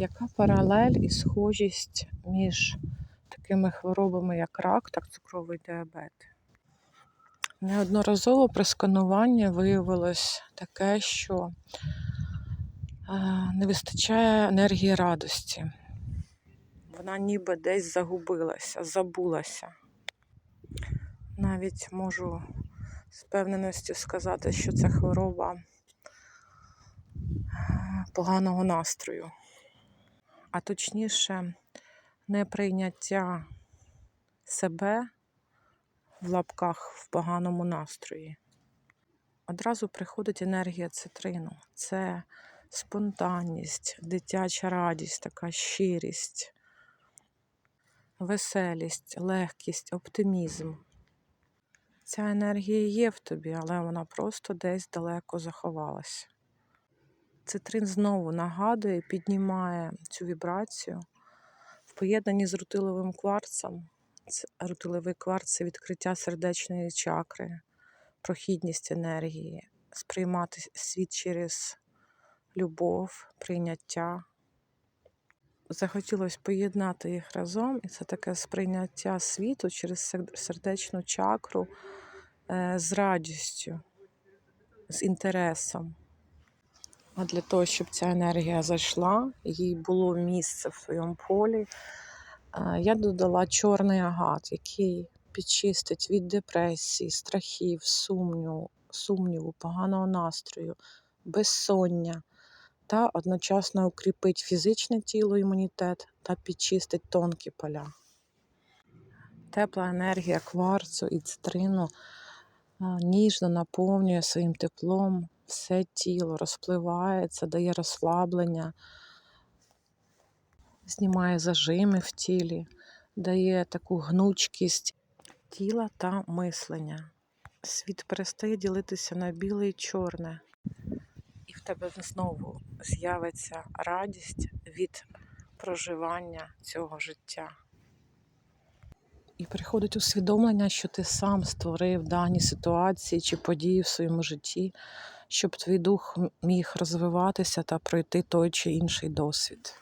Яка паралель і схожість між такими хворобами, як рак та цукровий діабет? Неодноразово при скануванні виявилось таке, що е, не вистачає енергії радості. Вона ніби десь загубилася, забулася. Навіть можу з певненістю сказати, що це хвороба е, поганого настрою, а точніше, неприйняття себе в лапках в поганому настрої. Одразу приходить енергія цитрину. Це спонтанність, дитяча радість, така щирість, веселість, легкість, оптимізм. Ця енергія є в тобі, але вона просто десь далеко заховалася. Цитрин знову нагадує, піднімає цю вібрацію в поєднанні з рутиловим кварцем. Це рутиловий кварц це відкриття сердечної чакри, прохідність енергії, сприймати світ через любов, прийняття. Захотілося поєднати їх разом, і це таке сприйняття світу через сердечну чакру е, з радістю, з інтересом. А для того, щоб ця енергія зайшла, їй було місце в своєму полі, е, я додала чорний агат, який підчистить від депресії, страхів, сумніву, сумніву, поганого настрою, безсоння та одночасно укріпить фізичне тіло, імунітет та підчистить тонкі поля. Тепла енергія кварцу і цитрину ніжно наповнює своїм теплом все тіло, розпливається, дає розслаблення, знімає зажими в тілі, дає таку гнучкість тіла та мислення. Світ перестає ділитися на біле і чорне, і в тебе знову з'явиться радість від проживання цього життя. І приходить усвідомлення, що ти сам створив дані ситуації чи події в своєму житті, щоб твій дух міг розвиватися та пройти той чи інший досвід.